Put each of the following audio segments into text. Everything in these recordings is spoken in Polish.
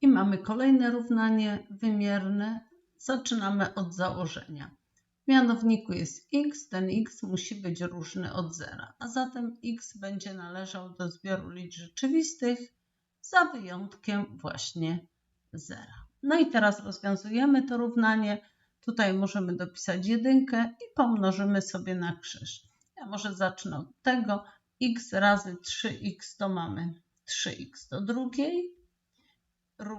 I mamy kolejne równanie wymierne. Zaczynamy od założenia. W mianowniku jest x, ten x musi być różny od zera, a zatem x będzie należał do zbioru liczb rzeczywistych za wyjątkiem właśnie zera. No i teraz rozwiązujemy to równanie. Tutaj możemy dopisać jedynkę i pomnożymy sobie na krzyż. Ja może zacznę od tego. x razy 3x to mamy 3x do drugiej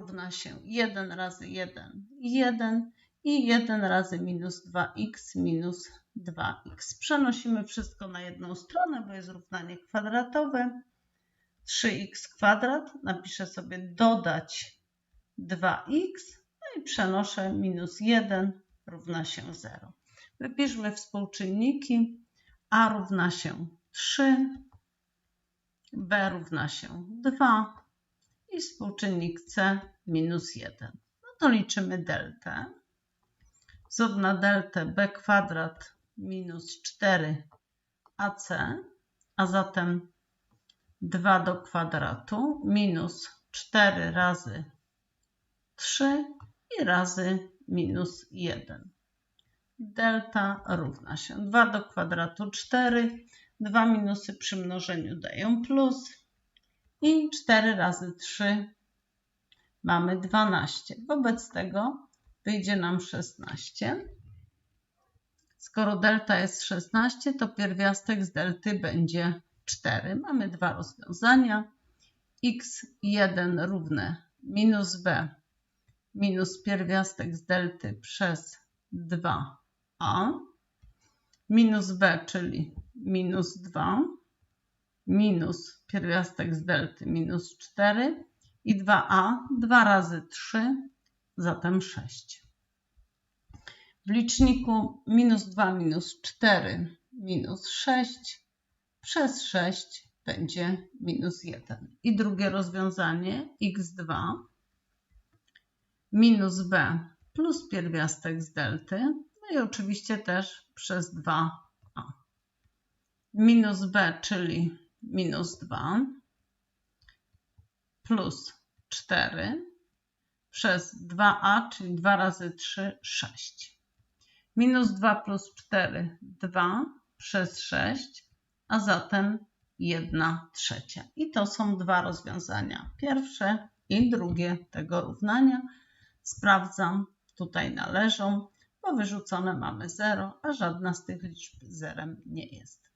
równa się 1 razy 1, 1 i 1 razy minus 2x minus 2x. Przenosimy wszystko na jedną stronę, bo jest równanie kwadratowe. 3x kwadrat, napiszę sobie dodać 2x, no i przenoszę minus 1 równa się 0. Wypiszmy współczynniki. a równa się 3, b równa się 2 i współczynnik c minus 1. No to liczymy deltę. Wzór na deltę b kwadrat minus 4ac, a zatem 2 do kwadratu minus 4 razy 3 i razy minus 1. Delta równa się 2 do kwadratu 4. 2 minusy przy mnożeniu dają plus. I 4 razy 3 mamy 12. Wobec tego wyjdzie nam 16. Skoro delta jest 16, to pierwiastek z delty będzie 4. Mamy dwa rozwiązania. x1 równe minus b minus pierwiastek z delty przez 2a minus b, czyli minus 2 minus pierwiastek z delty minus 4 i 2a 2 razy 3 zatem 6. W liczniku minus 2 minus 4 minus 6 przez 6 będzie minus 1. I drugie rozwiązanie x2 minus b plus pierwiastek z delty, no i oczywiście też przez 2a. Minus b, czyli minus 2 plus 4 przez 2a, czyli 2 razy 3, 6. Minus 2 plus 4, 2 przez 6, a zatem 1 trzecia. I to są dwa rozwiązania. Pierwsze i drugie tego równania. Sprawdzam, tutaj należą, bo wyrzucone mamy 0, a żadna z tych liczb zerem nie jest.